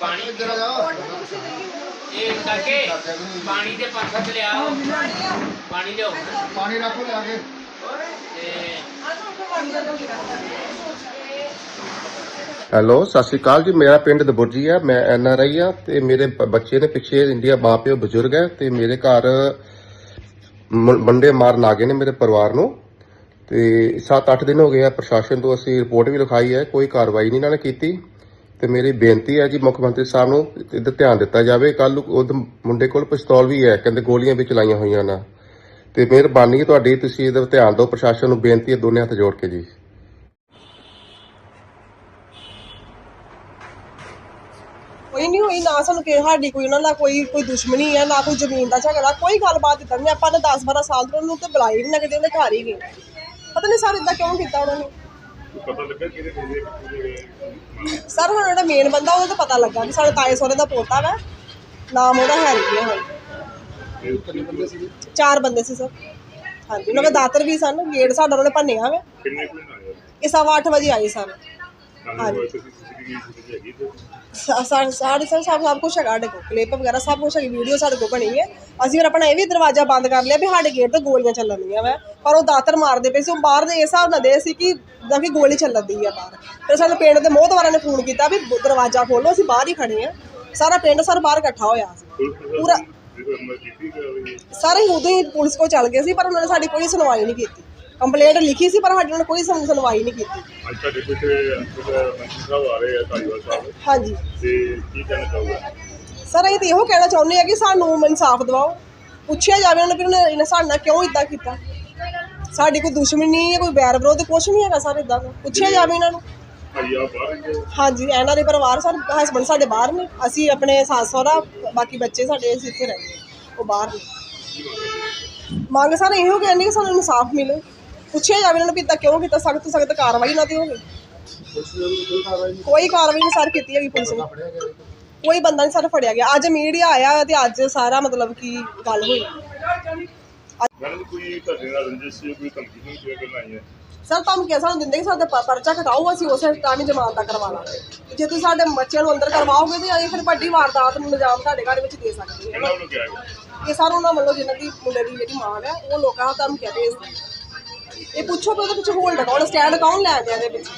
ਪਾਣੀ ਇਹ ਕਰਕੇ ਪਾਣੀ ਦੇ ਪਾਸਾ ਤੇ ਲਿਆਓ। ਪਾਣੀ ਲਿਓ ਪਾਣੀ ਰੱਖੋ ਲਿਆ ਕੇ। ਤੇ ਹੈਲੋ ਸਤਿ ਸ਼੍ਰੀ ਅਕਾਲ ਜੀ। ਮੇਰਾ ਪਿੰਡ ਦਬੁਰਜੀ ਹੈ ਮੈਂ ਐਨ ਆਰ ਆਈ ਆ ਤੇ ਮੇਰੇ ਬੱਚੇ ਨੇ ਪਿੱਛੇ ਇੰਡੀਆ ਮਾਪਿਓ ਬਜ਼ੁਰਗ ਹੈ ਤੇ ਮੇਰੇ ਘਰ ਮੰਡੇ ਮਾਰਨ ਆ ਗਏ ਨੇ ਮੇਰੇ ਪਰਿਵਾਰ ਨੂੰ। ਤੇ 7-8 ਦਿਨ ਹੋ ਗਏ ਆ ਪ੍ਰਸ਼ਾਸਨ ਤੋਂ ਅਸੀਂ ਰਿਪੋਰਟ ਵੀ ਲਿਖਾਈ ਹੈ, ਕੋਈ ਕਾਰਵਾਈ ਨਹੀਂ ਇਹਨਾਂ ਨੇ ਕੀਤੀ। ਤੇ ਮੇਰੀ ਬੇਨਤੀ ਹੈ ਜੀ ਮੁੱਖ ਮੰਤਰੀ ਸਾਹਿਬ ਨੂੰ ਇਹਦਾ ਧਿਆਨ ਦਿੱਤਾ ਜਾਵੇ। ਕੱਲ ਉਹ ਮੁੰਡੇ ਕੋਲ ਪਿਸਤੌਲ ਵੀ ਹੈ, ਕਹਿੰਦੇ ਗੋਲੀਆਂ ਵੀ ਚਲਾਈਆਂ ਹੋਈਆਂ ਨਾ। ਤੇ ਮਿਹਰਬਾਨੀ ਤੁਹਾਡੀ, ਤੁਸੀਂ ਇਹਦਾ ਧਿਆਨ ਦਿਓ। ਪ੍ਰਸ਼ਾਸਨ ਨੂੰ ਬੇਨਤੀ ਹੈ ਦੋਨੇ ਹੱਥ ਜੋੜ ਕੇ ਜੀ। ਕੋਈ ਨਹੀਂ ਹੋਈ, ਨਾ ਸਾਨੂੰ ਕਿ ਸਾਡੀ ਕੋਈ ਉਹਨਾਂ ਨਾਲ, ਕੋਈ ਕੋਈ ਦੁਸ਼ਮਣੀ ਹੈ ਨਾ ਕੋਈ ਜ਼ਮੀਨ ਦਾ ਝਗੜਾ, ਕੋਈ ਗੱਲਬਾਤ ਦਿੱਤਾ ਨਹੀਂ। ਆਪਾਂ ਨੇ 10 12 ਸਾਲ ਤੋਂ ਉਹਨੂੰ ਤੇ ਬੁਲਾਈ ਨਹੀਂ, ਨਾ ਕਿਤੇ ਉਹਦੇ ਘਰ ਹੀ ਗਏ। ਪਤਾ ਨਹੀਂ ਸਰ ਇਦਾਂ ਕਿਉਂ ਕੀਤਾ ਉਹਨਾਂ ਨੇ। ਪਤਾ ਲੱਗਾ ਕਿਹਦੇ ਕਿਹਦੇ ਸਰ ਹੁਣ ਜਿਹੜਾ ਮੇਨ ਬੰਦਾ ਉਹਦਾ ਤਾਂ ਪਤਾ ਲੱਗਾ ਕਿ ਸਾਡੇ ਤਾਏ ਸੋਰੇ ਦਾ ਪੋਤਾ ਵਾ। ਨਾਮ ਉਹਦਾ ਹੈਰੀ ਹੈ ਹੁਣ। ਚਾਰ ਬੰਦੇ ਸੀ ਸਰ। ਹਾਂਜੀ ਉਹਨਾਂ ਦੇ ਦਾਤਰ ਵੀ ਸਨ ਗੇਟ ਸਾਡਾ ਉਹਨਾਂ ਨੇ ਭੰਨਿਆ ਵਾ। ਕਿੰਨੇ ਕੁ ਨਾ ਆਇਆ ਇਹ ਸਵਾ ਅੱਠ ਵਜੇ ਆਏ ਸਨ। ਸਾਡੇ ਸਰ ਸਭ ਸਭ ਕੁਝ ਹੈਗਾ ਸਾਡੇ ਕੋਲ ਕਲਿੱਪ ਵਗੈਰਾ ਸਭ ਕੁਝ ਹੈਗੀ ਵੀਡੀਓ ਸਾਡੇ ਕੋਲ ਬਣੀ ਹੈ। ਅਸੀਂ ਫਿਰ ਆਪਣਾ ਇਹ ਵੀ ਦਰਵਾਜ਼ਾ ਬੰਦ ਕਰ ਲਿਆ ਵੀ ਸਾਡੇ ਗੇਟ ਤੇ ਗੋਲੀਆਂ ਚੱਲਣਦੀਆਂ ਵਾ ਪਰ ਉਹ ਦਾਤਰ ਮਾਰਦੇ ਪਏ ਸੀ ਉਹ ਬਾਹਰ ਦੇ ਇਸ ਹਿਸਾਬ ਨਾਲ ਦੇ ਸੀ ਕਿ ਜਿੱਦਾਂ ਕਿ ਗੋਲੀ ਚੱਲਦੀ ਆ ਬਾਹਰ। ਫਿਰ ਸਾਨੂੰ ਪਿੰਡ ਦੇ ਮੋਹਤਵਾਰਾਂ ਨੇ ਫੋਨ ਕੀਤਾ ਵੀ ਦਰਵਾਜ਼ਾ ਖੋਲੋ ਅਸੀਂ ਬਾਹਰ ਹੀ ਖੜੇ ਆ ਸਾਰਾ ਪਿੰਡ ਸਰ ਬਾਹਰ ਇਕੱਠਾ ਹੋਇਆ ਸੀ। ਪੂਰਾ ਸਾਰੇ ਉਦੋਂ ਹੀ ਪੁਲਿਸ ਕੋਲ ਚੱਲ ਗਏ ਸੀ ਪਰ ਉਹਨਾਂ ਨੇ ਸਾਡੀ ਕੋਈ ਸੁਣਵਾਈ ਨਹੀਂ ਕੀਤੀ। ਕੰਪਲੇਂਟ ਲਿਖੀ ਸੀ ਪਰ ਸਾਡੀ ਉਹਨਾਂ ਨੇ ਕੋਈ ਸੁਣ- ਸੁਣਵਾਈ ਨਹੀਂ ਕੀਤੀ। ਅੱਜ ਤੁਹਾਡੇ ਪਿੱਛੇ ਮੰਤਰੀ ਸਾਹਿਬ ਆ ਰਹੇ ਆ ਧਾਰੀਵਾਲ ਸਾਹਿਬ। ਹਾਂਜੀ। ਤੇ ਕੀ ਕਹਿਣਾ ਚਾਹੁੰਦਾ ਸਰ ਅਸੀਂ ਤਾਂ ਇਹੋ ਕਹਿਣਾ ਚਾਹੁੰਦੇ ਆ ਕਿ ਸਾਨੂੰ ਇਨਸਾਫ ਦਿਵਾਓ। ਪੁੱਛਿਆ ਜਾਵੇ ਉਹਨਾਂ ਨੂੰ ਇਹਨੇ ਸਾਡੇ ਨਾਲ ਕਿਉਂ ਇਦਾਂ ਕੀਤਾ। ਸਾਡੀ ਕੋਈ ਦੁਸ਼ਮਣੀ ਨਹੀਂ ਹੈ ਕੋਈ ਬੈਰ ਵਿਰੋਧ ਕੁਝ ਨਹੀਂ ਹੈਗਾ ਸਰ ਇਦਾਂ ਦਾ। ਪੁੱਛਿਆ ਜਾਵੇ ਇਹਨਾਂ ਨੂੰ। ਹਾਂਜੀ ਇਹਨਾਂ ਦੇ ਪਰਿਵਾਰ ਸਰ ਹਸਬੰਡ ਸਾਡੇ ਬਾਹਰ ਨੇ। ਅਸੀਂ ਆਪਣੇ ਸੱਸ ਸਹੁਰਾ ਬਾਕੀ ਬੱਚੇ ਸਾਡੇ ਅਸੀਂ ਇੱਥੇ ਰਹਿੰਦੇ। ਉਹ ਬਾਹਰ ਨੇ। ਮੰਗ ਸਰ ਇਹੋ ਕਹਿੰਦੇ ਕਿ ਸਾਨੂੰ ਇਨਸਾਫ ਮਿਲੇ। ਪੁੱਛਿਆ ਜਾਵੇ ਇਹਨਾਂ ਨੂੰ ਕੀਤਾ ਕਿਉਂ ਕੀਤਾ ਸਖਤ ਤੋਂ ਸਖਤ ਕਾਰਵਾਈ ਨਾ ਤੇ ਹੋਵੇ। ਕੋਈ ਕਾਰਵਾਈ ਨਹੀਂ ਸਰ ਕੀਤੀ ਹੈਗੀ ਪੁਲਿਸ ਨੇ। ਕੋਈ ਬੰਦਾ ਨਹੀਂ ਸਰ ਫੜਿਆ ਗਿਆ। ਅੱਜ ਮੀਡੀਆ ਆਇਆ ਤੇ ਅੱਜ ਸਾਰਾ ਮਤਲਬ ਕੀ ਗੱਲ ਹੋਈ। ਮੈਡਮ ਕੋਈ ਤੁਹਾਡੇ ਨਾਲ ਰੰਜਿਸ਼ ਸੀ ਕੋਈ ਧਮਕੀ ਨਹੀਂ ਕੋਈ ਗੱਲ ਆਈ ਹੈ? ਸਰ ਤੁਹਾਨੂੰ ਕਿਹਾ ਸਾਨੂੰ ਦਿੰਦੇ ਕਿ ਸਾਡੇ ਪਰਚਾ ਕਟਾਓ ਅਸੀਂ ਉਸੇ ਟਾਈਮ ਹੀ ਜ਼ਮਾਨਤ ਦਾ ਕਰਵਾ ਲਾਂਗੇ। ਜੇ ਤੁਸੀਂ ਸਾਡੇ ਬੱਚਿਆਂ ਨੂੰ ਅੰਦਰ ਕਰਵਾਓਗੇ ਤੇ ਅਸੀਂ ਫਿਰ ਵੱਡੀ ਵਾਰਦਾਤ ਨੂੰ ਨਿਜਾਮ ਤੁਹਾਡੇ ਘਰ ਵਿੱਚ ਦੇ ਸਕਦੇ ਹਾਂ। ਇਹ ਸਰ ਉਹਨਾਂ ਵੱਲੋਂ ਜਿਹਨਾਂ ਦੀ ਮੁੰਡੇ ਦੀ ਜਿਹੜੀ ਮਾਂ ਹੈ ਉਹ ਲੋਕਾਂ ਨੂੰ ਤੁਹਾਨੂੰ ਕਹਿ ਭੇਜਦੇ ਇਹ ਪੁੱਛੋ ਕਿ ਉਹਦੇ ਪਿੱਛੇ ਹੋਲਡ ਕੌਣ ਸਟੈਂਡ ਕੌਣ ਲੈ ਗਿਆ ਇਹਦੇ ਵਿੱਚ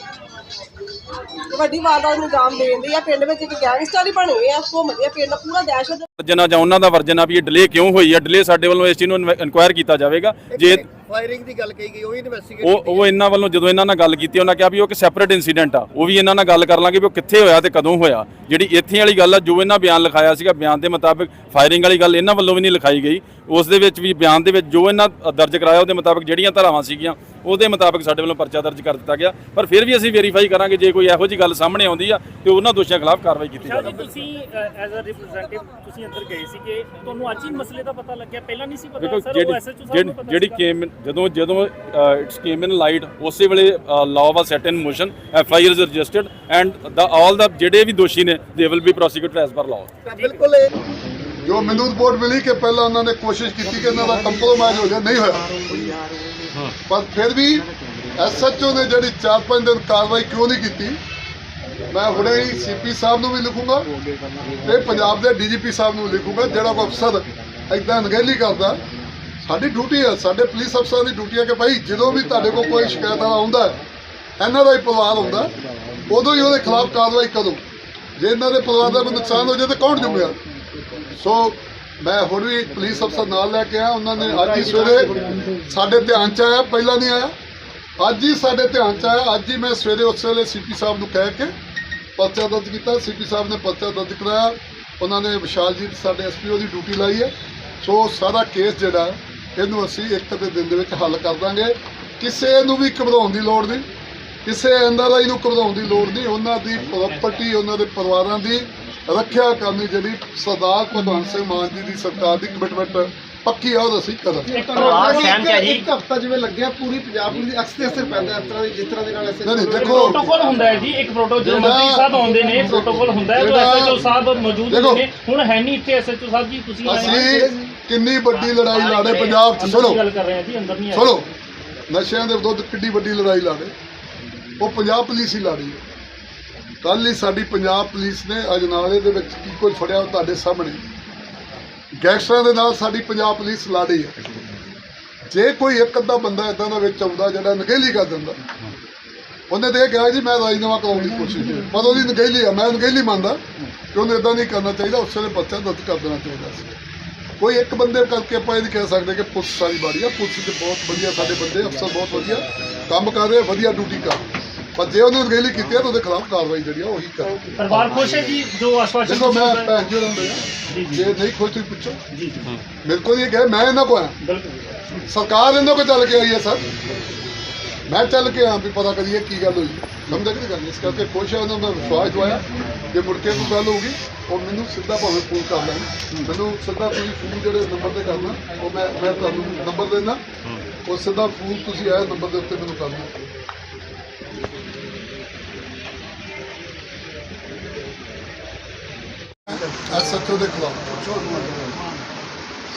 ਵੱਡੀ ਵਾਰਦਾਤ ਨੂੰ ਅੰਜਾਮ ਦੇਣ ਆ ਪਿੰਡ ਵਿੱਚ ਇੱਕ ਗੈਂਗਸਟਰ ਹੀ ਬਣੇ ਆ ਘੁੰਮਦੇ ਆ ਪਿੰਡ ਪੂਰਾ ਦਹਿਸ਼ਤ ਵਰਜਨਾ ਜਾਂ ਉਹਨਾਂ ਦਾ ਵਰਜਨਾ ਵੀ ਇਹ ਡਿਲੇ ਕਿਉਂ ਹੋਈ ਹੈ ਡਿਲੇ ਸਾਡੇ ਵੱਲੋਂ ਇਸ ਚੀਜ਼ ਨੂੰ ਇਨਕੁਆਇਰ ਕੀਤਾ ਜਾਵੇਗਾ। ਜੇ ਫਾਇਰਿੰਗ ਦੀ ਗੱਲ ਕਹੀ ਗਈ ਉਹ ਇਨਵੈਸਟੀਗੇਟ ਉਹ ਉਹ ਇਹਨਾਂ ਵੱਲੋਂ ਜਦੋਂ ਇਹਨਾਂ ਨਾਲ ਗੱਲ ਕੀਤੀ ਉਹਨਾਂ ਕਿਹਾ ਵੀ ਉਹ ਇੱਕ ਸੈਪਰੇਟ ਇਨਸੀਡੈਂਟ ਆ। ਉਹ ਵੀ ਇਹਨਾਂ ਨਾਲ ਗੱਲ ਕਰ ਲਾਂਗੇ ਵੀ ਉਹ ਕਿੱਥੇ ਹੋਇਆ ਤੇ ਕਦੋਂ ਹੋਇਆ। ਜਿਹੜੀ ਇੱਥੇ ਵਾਲੀ ਗੱਲ ਆ ਜੋ ਇਹਨਾਂ ਬਿਆਨ ਲਿਖਾਇਆ ਸੀਗਾ ਬਿਆਨ ਦੇ ਮੁਤਾਬਕ ਫਾਇਰਿੰਗ ਵਾਲੀ ਗੱਲ ਇਹਨਾਂ ਵੱਲੋਂ ਵੀ ਨਹੀਂ ਲਿਖਾਈ ਗਈ। ਉਸ ਦੇ ਵਿੱਚ ਵੀ ਬਿਆਨ ਦੇ ਵਿੱਚ ਜੋ ਇਹਨਾਂ ਦਰਜ ਕਰਾਇਆ ਉਹਦੇ ਮੁਤਾਬਕ ਜਿਹੜੀਆਂ ਧਾਰਾਵਾਂ ਸੀਗੀਆਂ ਉਹਦੇ ਮੁਤਾਬਕ ਸਾਡੇ ਵੱਲੋਂ ਪਰਚਾ ਦਰਜ ਕਰ ਦਿੱਤਾ ਗਿਆ। ਪਰ ਫਿਰ ਵੀ ਅਸੀਂ ਵੈਰੀਫਾਈ ਕਰਾਂਗੇ ਜੇ ਕੋਈ ਇਹੋ ਜੀ ਗੱਲ ਸਾਹਮਣੇ ਆਉਂਦੀ ਆ ਤੇ ਉਹਨਾਂ ਦੋਸ਼ੀਆਂ ਖਿਲਾਫ ਕਾਰਵਾਈ ਕੀਤੀ ਜਾਵੇਗੀ। ਤੁਸੀਂ ਐਜ਼ ਅ ਰਿਪਰੈਜ਼ੈਂਟੇਟਿਵ ਤੁਸੀਂ ਅੰਦਰ ਗਏ ਸੀ ਕਿ ਤੁਹਾਨੂੰ ਅੱਜ ਹੀ ਮਸਲੇ ਦਾ ਪਤਾ ਲੱਗਿਆ? ਪਹਿਲਾਂ ਨਹੀਂ ਸੀ ਪਤਾ ਸਰ ਉਹ ਜਿਹੜੀ ਐਸਐਚਓ ਸਾਹਿਬ ਜਿਹੜੀ- ਨੂੰ ਪਤਾ ਜਿਹੜੀ? ਕੇਮ ਜਦੋਂ ਜਦੋਂ ਇਟਸ ਕੇਮ ਇਨ ਲਾਈਟ ਉਸੇ ਵੇਲੇ law was set in motion F I R is registered and the all the ਜਿਹੜੇ ਵੀ ਦੋਸ਼ੀ ਨੇ they will be prosecuted as per law ਬਿਲਕੁਲ ਜੋ ਮੈਨੂੰ ਰਿਪੋਰਟ ਮਿਲੀ ਕਿ ਪਹਿਲਾਂ ਉਹਨਾਂ ਨੇ ਕੋਸ਼ਿਸ਼ ਕੀਤੀ ਕਿ ਇਹਨਾਂ ਦਾ ਕੰਪਰੋਮਾਈਜ਼ ਹੋ ਜਾਏ ਨਹੀਂ ਹੋਇਆ। ਪਰ ਫਿਰ ਵੀ ਐਸਐਚਓ ਨੇ ਜਿਹੜੀ 4-5 ਦਿਨ ਕਾਰਵਾਈ ਕਿਉਂ ਨਹੀਂ ਕੀਤੀ ਮੈਂ ਹੁਣੇ ਹੀ ਸੀਪੀ ਸਾਹਿਬ ਨੂੰ ਵੀ ਲਿਖੂੰਗਾ ਤੇ ਪੰਜਾਬ ਦੇ ਡੀਜੀਪੀ ਸਾਹਿਬ ਨੂੰ ਲਿਖੂੰਗਾ ਜਿਹੜਾ ਕੋਈ ਅਫਸਰ ਇਦਾਂ ਅਣਗਹਿਲੀ ਕਰਦਾ ਸਾਡੀ ਡਿਊਟੀ ਹੈ ਸਾਡੇ ਪੁਲਿਸ ਅਫਸਰਾਂ ਦੀ ਡਿਊਟੀ ਹੈ ਕਿ ਭਾਈ ਜਦੋਂ ਵੀ ਤੁਹਾਡੇ ਕੋਲ ਕੋਈ ਸ਼ਿਕਾਇਤ ਵਾਲਾ ਆਉਂਦਾ ਹੈ, ਇਹਨਾਂ ਦਾ ਹੀ ਪਰਿਵਾਰ ਹੁੰਦਾ ਉਦੋਂ ਹੀ ਉਹਦੇ ਖਿਲਾਫ ਕਾਰਵਾਈ ਕਰੋ। ਜੇ ਇਹਨਾਂ ਦੇ ਪਰਿਵਾਰ ਦਾ ਕੋਈ ਨੁਕਸਾਨ ਹੋ ਜਾਏ ਤਾਂ ਕੌਣ ਜ਼ਿੰਮੇਵਾਰ? ਸੋ ਮੈਂ ਹੁਣ ਵੀ ਪੁਲਿਸ ਅਫਸਰ ਨਾਲ ਲੈ ਕੇ ਆਇਆ। ਉਹਨਾਂ ਨੇ ਅੱਜ ਹੀ ਸਵੇਰੇ ਸਾਡੇ ਧਿਆਨ ਚ ਆਇਆ, ਪਹਿਲਾਂ ਨਹੀਂ ਆਇਆ। ਅੱਜ ਹੀ ਸਾਡੇ ਧਿਆਨ ਚ ਆਇਆ। ਅੱਜ ਹੀ ਮੈਂ ਸਵੇਰੇ ਉਸ ਵੇਲੇ ਸੀਪੀ ਸਾਹਿਬ ਨੂੰ ਕਹਿ ਕੇ ਪਰਚਾ ਦਰਜ ਕੀਤਾ। ਸੀਪੀ ਸਾਹਿਬ ਨੇ ਪਰਚਾ ਦਰਜ ਕਰਾਇਆ। ਉਹਨਾਂ ਨੇ ਵਿਸ਼ਾਲਜੀਤ ਸਾਡੇ ਐਸਪੀਓ ਦੀ ਡਿਊਟੀ ਲਾਈ ਹੈ। ਸੋ ਸਾਰਾ ਕੇਸ ਜਿਹੜਾ, ਇਹਨੂੰ ਅਸੀਂ ਇੱਕ ਦੇ ਦਿਨ ਦੇ ਵਿੱਚ ਹੱਲ ਕਰ ਦਾਂਗੇ। ਕਿਸੇ ਨੂੰ ਵੀ ਘਬਰਾਉਣ ਦੀ ਲੋੜ ਨਹੀਂ। ਕਿਸੇ ਐਨਆਰਆਈ ਨੂੰ ਘਬਰਾਉਣ ਦੀ ਲੋੜ ਨਹੀਂ। ਉਹਨਾਂ ਦੀ ਪ੍ਰਾਪਰਟੀ ਉਹਨਾਂ ਦੇ ਪਰਿਵਾਰਾਂ ਦੀ ਰੱਖਿਆ ਕਰਨੀ ਜਿਹੜੀ ਸਰਦਾਰ ਭਗਵੰਤ ਸਿੰਘ ਮਾਨ ਜੀ ਦੀ ਸਰਕਾਰ ਦੀ ਕਮਿਟਮੈਂਟ ਪੱਕੀ ਆ ਉਹ ਅਸੀਂ ਕਰਾਂਗੇ। ਪਰਿਵਾਰ ਸਹਿਮਤ ਹੈ ਜੀ। ਇੱਕ ਹਫਤਾ ਜਿਵੇਂ ਲੱਗਿਆ ਪੂਰੀ ਪੰਜਾਬ ਪੁਲਿਸ ਦੀ ਅਕਸ ਤੇ ਅਸਰ ਪੈਂਦਾ ਇਸ ਤਰ੍ਹਾਂ ਦੀ ਜਿਸ ਤਰ੍ਹਾਂ ਦੇ ਨਾਲ ਐਸੇ ਨਹੀਂ ਦੇਖੋ ਪ੍ਰੋਟੋਕਾਲ ਹੁੰਦਾ ਹੈ ਜੀ ਇੱਕ ਪ੍ਰੋਟੋਕਾਲ ਜਦੋਂ ਮੰਤਰੀ ਸਾਹਿਬ ਆਉਂਦੇ ਨੇ ਪ੍ਰੋਟੋਕਾਲ ਹੁੰਦਾ ਹੈ ਜੋ ਐਸਐਚਓ ਸਾਹਿਬ ਮੌਜੂਦ। ਨੇ। ਹੁਣ ਹੈ ਨਹੀਂ ਇੱਥੇ ਐਸਐਚਓ ਸਾਹਿਬ ਜੀ ਤੁਸੀਂ। ਅਸੀਂ ਕਿੰਨੀ ਵੱਡੀ ਲੜਾਈ ਲਾੜੇ ਪੰਜਾਬ 'ਚ ਸੁਣੋ। ਗੱਲ ਕਰ ਰਹੇ ਹਾਂ ਜੀ ਅੰਦਰ ਨਹੀਂ ਆਏ ਸੁਣੋ। ਨਸ਼ਿਆਂ ਦੇ ਵਿਰੁੱਧ ਕਿੰਨੀ ਵੱਡੀ ਲੜਾਈ ਲਾੜੇ ਉਹ ਪੰਜਾਬ ਪੁਲਿਸ ਹੀ ਲੜੀ ਹੈ। ਕੱਲ ਹੀ ਸਾਡੀ ਪੰਜਾਬ ਪੁਲਿਸ ਨੇ ਅਜਨਾਲੇ ਦੇ ਵਿੱਚ ਕੀ ਕੁਝ ਫੜਿਆ ਉਹ ਤੁਹਾਡੇ ਸਾਹਮਣੇ। ਗੈਂਗਸਟਰਾਂ ਦੇ ਨਾਲ ਸਾਡੀ ਪੰਜਾਬ ਪੁਲਿਸ ਲੜੀ ਹੈ। ਜੇ ਕੋਈ ਇੱਕ ਅੱਧਾ ਬੰਦਾ ਇਦਾਂ ਦਾ ਵਿੱਚ ਆਉਂਦਾ ਜਿਹੜਾ ਨਗੇਲੀ ਕਰ ਦਿੰਦਾ, ਉਹਨੇ ਤੇ ਕਿਹਾ ਜੀ, ਮੈਂ ਰਾਜਨਾਮਾ ਕਰਾਉਣ ਦੀ ਕੋਸ਼ਿਸ਼ ਕੀਤੀ। ਪਰ ਉਹਦੀ ਨਗੇਲੀ ਆ ਮੈਂ ਨਗੇਲੀ ਮੰਨਦਾ ਕਿ ਉਹਨੂੰ ਇਦਾਂ ਨਹੀਂ ਕਰਨਾ ਚਾਹੀਦਾ, ਉਸ ਵੇਲੇ ਬੱਚਾ ਦਰਜ ਕਰ ਦੇਣਾ ਚਾਹੀਦਾ ਸੀ। ਕੋਈ ਇੱਕ ਬੰਦੇ ਕਰਕੇ ਆਪਾਂ ਇਹ ਨਹੀਂ ਕਹਿ ਸਕਦੇ ਕਿ ਪੁਲਿਸ ਸਾਰੀ ਬਾੜੀ ਆ ਪੁਲਿਸ ਦੇ ਬਹੁਤ ਵਧੀਆ, ਸਾਡੇ ਬੰਦੇ ਅਫਸਰ ਬਹੁਤ ਵਧੀਆ, ਕੰਮ ਕਰ ਰਹੇ, ਵਧੀਆ ਡਿਊਟੀ ਕਰ ਰਹੇ। ਪਰ ਜੇ ਉਹਨੇ ਨਗੇਲੀ ਕੀਤੀ ਹੈ ਤਾਂ ਉਹਦੇ ਖਿਲਾਫ ਕਾਰਵਾਈ ਜਿਹੜੀ ਆ ਉਹੀ ਕਰ ਪਰਿਵਾਰ ਖੁਸ਼ ਹੈ ਜੀ? ਜੋ ਆਸ਼ਵਾਸਨ ਦੇਖੋ ਮੈਂ ਭੈਣ ਜੀ ਨੂੰ ਜੇ ਨਹੀਂ ਖੁਸ਼ ਤੁਸੀਂ ਪੁੱਛੋ। ਮੇਰੇ ਕੋਲ ਇਹ ਕਹੇ ਮੈਂ ਇਹਨਾਂ ਕੋ ਆਇਆ। ਬਿਲਕੁਲ। ਸਰਕਾਰ ਇਹਨਾਂ ਕੋ ਚੱਲ ਕੇ ਆਈ ਹੈ ਸਰ। ਮੈਂ ਚੱਲ ਕੇ ਆਂ ਵੀ ਪਤਾ ਕਰੀਏ ਕੀ ਗੱਲ ਹੋਈ। ਸਮਝਿਆ ਕਿ ਨਹੀਂ ਗੱਲ? ਇਸ ਕਰਕੇ ਖੁਸ਼ ਹੈ ਉਹਨਾਂ ਦਾ ਵਿਸ਼ਵਾਸ ਦਵਾਇਆ। ਜੇ ਮੁੜ ਕੇ ਕੋਈ ਗੱਲ ਹੋਊਗੀ ਉਹ ਮੈਨੂੰ ਸਿੱਧਾ ਭਾਵੇਂ ਫੋਨ ਕਰ ਲੈਣ। ਮੈਨੂੰ ਸਿੱਧਾ ਤੁਸੀਂ ਫੋਨ ਜਿਹੜੇ ਨੰਬਰ ਤੇ ਕਰਨਾ ਉਹ ਮੈਂ ਮੈਂ ਤੁਹਾਨੂੰ ਨੰਬਰ ਦੇਣਾ ਉਹ ਸਿੱਧਾ ਫੋਨ ਤੁਸੀਂ ਆਇਆ ਨੰਬਰ ਦੇ ਉੱਤੇ ਮੈਨੂੰ ਕਰਨਾ ਐਸਐਚਓ ਦੇ ਖਿਲਾਫ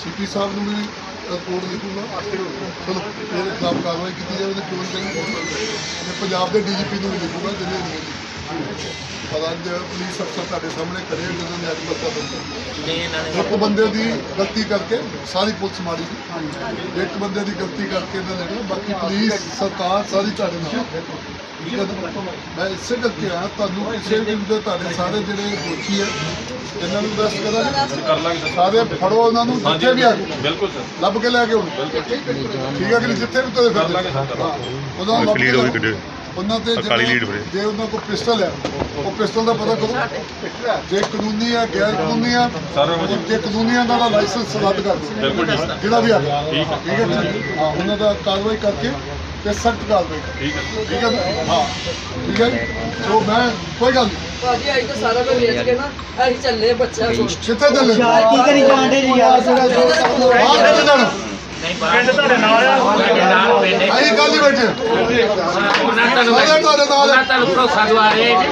ਸੀਪੀ ਸਾਹਿਬ ਨੂੰ ਵੀ ਰਿਪੋਰਟ ਲਿਖੂਗਾ। ਚਲੋ ਇਹਦੇ ਖਿਲਾਫ ਕਾਰਵਾਈ ਕੀਤੀ ਜਾਵੇ ਤੇ ਕਿਉਂ ਚਾਹੀਦੀ ਤੇ ਪੰਜਾਬ ਦੇ ਡੀਜੀਪੀ ਨੂੰ ਵੀ ਲਿਖੂਗਾ ਜਿਹਨੇ ਪਤਾ ਨਹੀਂ ਪੁਲਿਸ ਅਫਸਰ ਤੁਹਾਡੇ ਸਾਹਮਣੇ ਖੜੇ ਹੋ ਜਦੋਂ ਨੇ ਅੱਜ ਪਤਾ ਬੰਦਾ ਇੱਕ ਬੰਦੇ ਦੀ ਗਲਤੀ ਕਰਕੇ ਸਾਰੀ ਪੁਲਿਸ ਮਾਰੀ। ਇੱਕ ਬੰਦੇ ਦੀ ਗਲਤੀ ਕਰਕੇ ਇਹਨਾਂ ਨੇ ਬਾਕੀ ਪੁਲਿਸ ਸਰਕਾਰ ਸਾਰੀ ਤੁਹਾਡੇ ਨਾਲ? ਮੈਂ ਇਸੇ ਕਰਕੇ ਆ ਤੁਹਾਨੂੰ ਕਿਸੇ ਵੀ ਦੇ ਤੁਹਾਡੇ ਸਾਰੇ ਜਿਹੜੇ ਦੋਸ਼ੀ ਹੈ ਇਹਨਾਂ ਨੂੰ ਦੱਸ ਕਰਾਂਗੇ ਕਰ ਲਾਂਗੇ ਸਾਰੇ ਫੜੋ ਉਹਨਾਂ ਨੂੰ ਜਿੱਥੇ ਵੀ ਆ ਬਿਲਕੁਲ ਸਰ ਲੱਭ ਕੇ ਲੈ ਕੇ ਆਉਣ ਠੀਕ ਹੈ ਕਿ? ਜਿੱਥੇ ਵੀ ਤੁਰੇ ਕਰ ਲਾਂਗੇ ਸਰ, ਕਰ ਉਹਨਾਂ ਨੂੰ ਲੱਭ ਕੇ ਲੀਡ ਹੋਈ। ਕਿੱਡੇ? ਉਹਨਾਂ ਤੇ। ਜੇ ਉਹਨਾਂ ਕੋਲ ਪਿਸਟਲ ਹੈ ਉਹ ਪਿਸਟਲ ਦਾ ਪਤਾ ਕਰੋ ਜੇ ਕਾਨੂੰਨੀ ਹੈ ਗੈਰ ਕਾਨੂੰਨੀ ਕੁਝ। ਜੇ ਕਾਨੂੰਨੀ ਹੈ ਤਾਂ ਉਹਦਾ ਲਾਇਸੈਂਸ ਰੱਦ ਕਰ ਦਿਓ ਬਿਲਕੁਲ ਜੀ ਜਿਹੜਾ ਵੀ ਆ ਠੀਕ? ਹਾਂ ਉਹਨਾਂ ਦਾ ਕਾਰਵਾਈ ਕਰਕੇ ਤੇ ਸਖਤ ਕਾਰਵਾਈ ਕਰੋ। ਠੀਕ ਹੈ ਠੀਕ ਹੈ? ਹਾਂ। ਠੀਕ ਹੈ ਜੀ? ਸੋ ਮੈਂ ਕੋਈ ਗੱਲ ਨਹੀਂ। ਭਾਜੀ ਅੱਜ ਤਾਂ ਸਾਰਾ ਕੁਝ ਵੇਚ ਕੇ ਨਾ ਅਸੀਂ ਚੱਲੇ ਬੱਚਾ ਕੋਲ। ਕਿੱਥੇ ਚੱਲੇ? ਕੀ ਕਰੀ ਜਾਂਦੇ ਜੀ ਯਾਰ? ਬਾਹਰ ਕਿੱਥੇ ਜਾਣਾ? ਨਹੀਂ ਪਿੰਡ ਤੁਹਾਡੇ ਨਾਲ ਆ। ਨਾਲ ਪਿੰਡ ਹੈ। ਅਸੀਂ ਕੱਲ ਹੀ ਬੈਠੇ। ਉਹਨਾਂ ਤੁਹਾਨੂੰ ਸਾਰੇ ਤੁਹਾਡੇ ਨਾਲ। ਹੈ। ਉਹਨਾਂ ਤੁਹਾਨੂੰ ਭਰੋਸਾ ਦਵਾ ਰਹੇ ਨੇ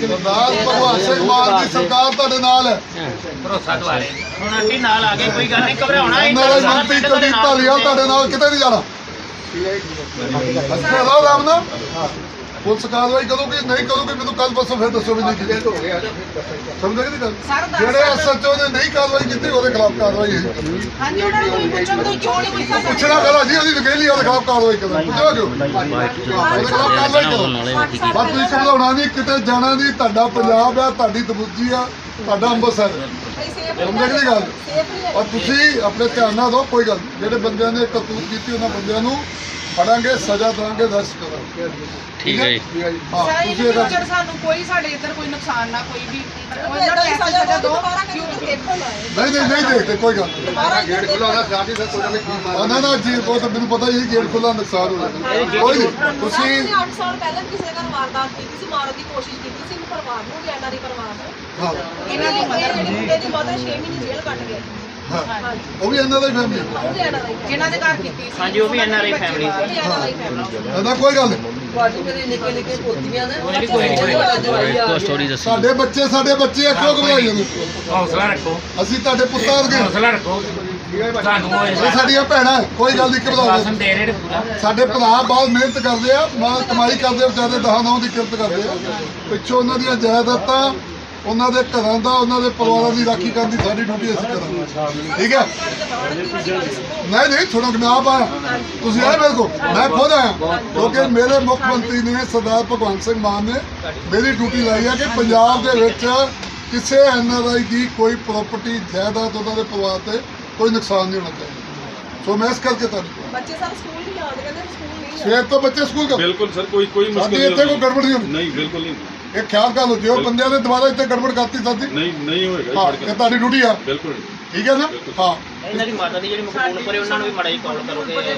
ਸਰਦਾਰ ਭਗਵਾਨ ਸਿੰਘ ਮਾਨ ਦੀ ਸਰਕਾਰ ਤੁਹਾਡੇ ਨਾਲ ਹੈ। ਭਰੋਸਾ ਦਵਾ ਰਹੇ ਨੇ। ਹੁਣ ਆਂਟੀ ਨਾਲ ਆ ਗਏ ਕੋਈ ਗੱਲ ਨਹੀਂ ਘਬਰਾਉਣਾ ਇਹ ਉਹਨਾਂ ਤਾਂ ਦੇ ਸਾਰਾ ਮੰਤਰੀ ਪਿੰਡ ਤੁਹਾਡੇ ਕੁਲਦੀਪ ਨਾਲ ਧਾਲੀਵਾਲ ਤੁਹਾਡੇ ਨਾਲ ਕਿਤੇ ਨਹੀਂ ਜਾਣਾ। ਰਾਮ ਨਾ ਪੁਲਿਸ ਕਾਰਵਾਈ ਕਰੂਗੀ ਨਹੀਂ ਕਰੂਗੀ ਮੈਨੂੰ ਕੱਲ ਪਰਸੋਂ ਫਿਰ ਦੱਸੋ ਵੀ ਨਹੀਂ ਕੀਤੀ। ਸਮਝ ਗਏ ਨਹੀਂ ਗੱਲ? ਜਿਹੜੇ ਐਸਐਚਓ ਨੇ ਨਹੀਂ ਕਾਰਵਾਈ ਕੀਤੀ ਉਹਦੇ ਖਿਲਾਫ ਕਾਰਵਾਈ ਹੈ। ਹਾਂਜੀ ਉਹਨਾਂ ਨੂੰ ਕੋਈ ਪੁੱਛਣ ਤੋਂ ਕਿਉਂ ਨਹੀਂ ਪੁੱਛਿਆ ਪੁੱਛਣਾ ਕਰੋ ਜੀ ਉਹਦੀ ਨਕੇਲੀ ਉਹਦੇ ਖਿਲਾਫ ਕਾਰਵਾਈ ਕਰੋ ਪੁੱਛੋ ਕਿਉਂ? ਉਹਦੇ ਖਿਲਾਫ ਕਾਰਵਾਈ ਕਰੋ। ਬਸ ਤੁਸੀਂ ਘਬਰਾਉਣਾ ਨਹੀਂ ਕਿਤੇ ਜਾਣਾ ਨਹੀਂ ਤੁਹਾਡਾ ਪੰਜਾਬ ਆ ਤੁਹਾਡੀ ਦਬੁੱਜੀ ਆ ਤੁਹਾਡਾ ਅੰਮ੍ਰਿਤਸਰ। ਗੱਲ। ਔਰ ਤੁਸੀਂ ਆਪਣੇ ਧਿਆਨ ਨਾਲ ਰਹੋ ਕੋਈ ਗੱਲ ਨਹੀਂ। ਜਿਹੜੇ ਬੰਦਿਆਂ ਨੇ ਕਰਤੂਤ ਕੀਤੀ ਉਹਨਾਂ ਬੰਦਿਆਂ ਨੂੰ ਫੜਾਂਗੇ ਸਜ਼ਾ ਦਵਾਂਗੇ ਰੈਸਟ ਕਰਾਂਗੇ। ਠੀਕ ਹੈ ਜੀ। ਹਾਂ ਤੁਸੀਂ ਇਹ ਗੱਲ- ਸਾਨੂੰ ਕੋਈ ਸਾਡੇ ਇੱਧਰ ਕੋਈ ਨੁਕਸਾਨ ਨਾ ਕੋਈ ਵੀ ਉਹਨਾਂ ਨੂੰ ਸਜ਼ਾ ਦੋ ਕਿਉਂਕਿ ਨਾ। ਨਹੀਂ ਨਹੀਂ ਨਹੀਂ ਦੇਖਦੇ ਕੋਈ ਗੱਲ ਨਹੀਂ। ਗੇਟ ਖੁੱਲਾ ਉਹਨਾਂ ਦਾ ਜੀ ਉਹ ਤਾਂ ਮੈਨੂੰ ਪਤਾ ਹੀ ਹੈ ਗੇਟ ਖੁੱਲਾ ਨੁਕਸਾਨ ਹੋ ਜਾਣਾ। ਕੋਈ ਨਹੀਂ ਤੁਸੀਂ 8 ਸਾਲ ਪਹਿਲਾਂ ਕਿਸੇ ਘਰ ਵਾਰਦਾਤ ਕੀਤੀ ਸੀ ਮਾਰਨ ਦੀ ਕੋਸ਼ਿਸ਼ ਕੀਤੀ ਪਰਿਵਾਰ ਨੂੰ ਵੀ ਐਨਆਰਆਈ ਪਰਿਵਾਰ ਨੂੰ। ਹਾਂ। ਇਹਨਾਂ ਦੀ ਮਦਰ ਜਿਹੜੀ ਮੁੰਡੇ ਦੀ ਮਦਰ 6 ਮਹੀਨੇ ਜੇਲ੍ਹ ਕੱਟ ਗਈ ਹਾਂ। ਉਹ ਵੀ ਇਹਨਾਂ ਦਾ ਹੀ ਫੈਮਿਲੀ ਉਹ ਵੀ ਐਨਆਰਆਈ ਜਿਨ੍ਹਾਂ ਦੇ ਘਰ ਕੀਤੀ ਸੀ। ਹਾਂਜੀ ਉਹ ਵੀ ਐਨਆਰਆਈ ਫੈਮਿਲੀ ਉਹ ਵੀ ਐਨਆਰਆਈ ਫੈਮਿਲੀ ਇਹਦਾ ਕੋਈ ਗੱਲ ਨਹੀਂ। ਭਾਜੀ ਮੇਰੇ ਨਿੱਕੇ ਨਿੱਕੇ ਪੋਤੀਆਂ ਨੇ। ਕੋਈ ਕੋਈ ਕੋਈ ਸਟੋਰੀ ਸਾਡੇ ਬੱਚੇ ਸਾਡੇ ਬੱਚੇ ਕਿਉਂ ਘਬਰਾਈ ਜਾਂਦੇ ਹੌਸਲਾ ਰੱਖੋ। ਅਸੀਂ ਤੁਹਾਡੇ ਪੁੱਤਾਂ ਵਰਗੇ। ਹੌਸਲਾ ਰੱਖੋ। ਤੁਹਾਨੂੰ ਇਹ ਸਾਡੀਆਂ ਭੈਣਾਂ ਕੋਈ ਗੱਲ ਨਹੀਂ। ਘਬਰਾਓ ਦੇ ਰਹੇ ਨੇ ਪੂਰਾ। ਸਾਡੇ ਭਰਾ ਬਹੁਤ ਮਿਹਨਤ ਕਰਦੇ ਆ ਮਾਂ ਕਮਾਈ ਕਰਦੇ ਆ, ਵਿਚਾਰੇ ਦਹਾਂ ਨੌ ਦੀ ਕਿਰਤ ਕਰਦੇ ਆ। ਪਿੱਛੋਂ ਉਹਨਾਂ ਦੀਆਂ ਜਾਇਦਾਦਾਂ ਉਹਨਾਂ ਦੇ ਘਰਾਂ ਦਾ ਉਹਨਾਂ ਦੇ ਪਰਿਵਾਰਾਂ ਦੀ ਰਾਖੀ ਕਰਨ ਦੀ ਸਾਡੀ ਡਿਊਟੀ ਅਸੀਂ ਕਰਾਂਗੇ। ਠੀਕ ਹੈ? ਨਹੀਂ ਨਹੀਂ ਛੋੜੋ ਕਿ ਮੈਂ ਆਪ ਆਇਆ। ਤੁਸੀਂ ਆਏ ਮੇਰੇ ਕੋਲ? ਮੈਂ ਖੁਦ ਆਇਆ। ਕਿਉਂਕਿ ਮੇਰੇ ਮੁੱਖ ਮੰਤਰੀ ਨੇ ਸਰਦਾਰ ਭਗਵੰਤ ਸਿੰਘ ਮਾਨ ਨੇ ਮੇਰੀ ਡਿਊਟੀ ਲਾਈ ਹੈ ਕਿ ਪੰਜਾਬ ਦੇ ਵਿੱਚ ਕਿਸੇ ਐਨਆਰਆਈ ਦੀ ਕੋਈ ਪ੍ਰਾਪਰਟੀ ਜਾਇਦਾਦ ਉਹਨਾਂ ਦੇ ਪਰਿਵਾਰ ਤੇ ਕੋਈ ਨੁਕਸਾਨ ਨਹੀਂ ਹੋਣਾ ਚਾਹੀਦਾ ਸੋ ਮੈਂ ਇਸ ਕਰਕੇ ਤੁਹਾਨੂੰ। ਬੱਚੇ ਸਾਰੇ ਸਕੂਲ ਨਹੀਂ ਆਉਂਦੇ ਕਹਿੰਦੇ ਸਕੂਲ ਨਹੀਂ ਸਵੇਰ ਤੋਂ ਬੱਚੇ ਸਕੂਲ ਕਰ ਬਿਲਕੁਲ ਸਰ ਕੋਈ ਕੋਈ ਸਾਡੀ ਮੁਸ਼ਕਲ ਇੱਥੇ ਕੋਈ ਗੜਬੜ ਨਹੀਂ ਹੋਣੀ ਨਹੀਂ ਬਿਲਕੁਲ ਨਹੀਂ ਇਹ ਖਿਆਲ ਕਰ ਲਓ ਜੇ ਉਹ ਬੰਦਿਆਂ ਨੇ ਦੁਬਾਰਾ ਇੱਥੇ ਗੜਬੜ ਕਰਤੀ ਸਾਡੀ। ਨਹੀਂ ਨਹੀਂ ਹੋਏਗਾ ਹਾਂ ਛੱਡ ਇਹ ਕੇ ਤੁਹਾਡੀ ਡਿਊਟੀ ਆ। ਬਿਲਕੁਲ। ਠੀਕ ਹੈ ਨਾ? ਹਾਂ। ਇਹਨਾਂ ਦੀ ਮਾਤਾ ਦੀ ਜਿਹੜੀ ਮਕਬੂਲਪੁਰੇ ਉਹਨਾਂ ਨੂੰ ਵੀ ਮੜਾ ਜੀ ਕਾਲ ਕਰੋਗੇ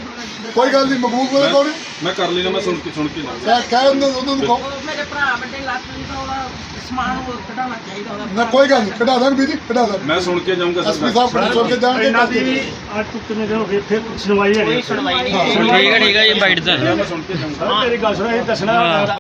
ਕੋਈ ਗੱਲ ਨਹੀਂ ਮਕਬੂਲ ਕੋਲੇ ਕੋਲ ਮੈਂ ਕਰ ਲੈਣਾ ਮੈਂ ਸੁਣ ਕੇ ਸੁਣ ਕੇ ਜਾਣਾ ਮੈਂ ਕਹਿ ਉਹਨਾਂ ਉਹਨਾਂ ਨੂੰ ਕਹੋ। ਮੇਰੇ ਭਰਾ ਵੱਡੇ ਲੱਤ ਨੂੰ ਤਾਂ ਉਹਦਾ ਸਮਾਨ ਹੋਰ ਕਢਾਉਣਾ ਚਾਹੀਦਾ ਉਹਦਾ ਨਾ ਕੋਈ ਗੱਲ ਨਹੀਂ ਕਢਾ ਦਾਂਗੇ ਵੀਰ ਜੀ ਕਢਾ ਦਾਂਗੇ। ਮੈਂ ਸੁਣ ਕੇ ਜਾਊਂਗਾ ਸਰ। ਐਸਪੀ ਸਾਹਿਬ ਸੁਣ ਕੇ ਜਾਣਗੇ ਇਹਨਾਂ ਦੀ ਅੱਜ ਤੋਂ ਕਿੰਨੇ ਦਿਨ ਹੋ ਗਏ ਫਿਰ ਸੁਣਵਾਈ ਹੈਗੀ। ਕੋਈ ਸੁਣਵਾਈ ਨਹੀਂ। ਹਾਂ। ਠੀਕ ਹੈ ਠੀਕ ਹੈ ਜੀ ਬਾਈਟ ਮੈਂ ਸੁਣ ਕੇ ਜਾਊਂਗਾ। ਮੇਰੀ ਗੱਲ ਸੁਣੋ ਇਹ ਦੱਸਣਾ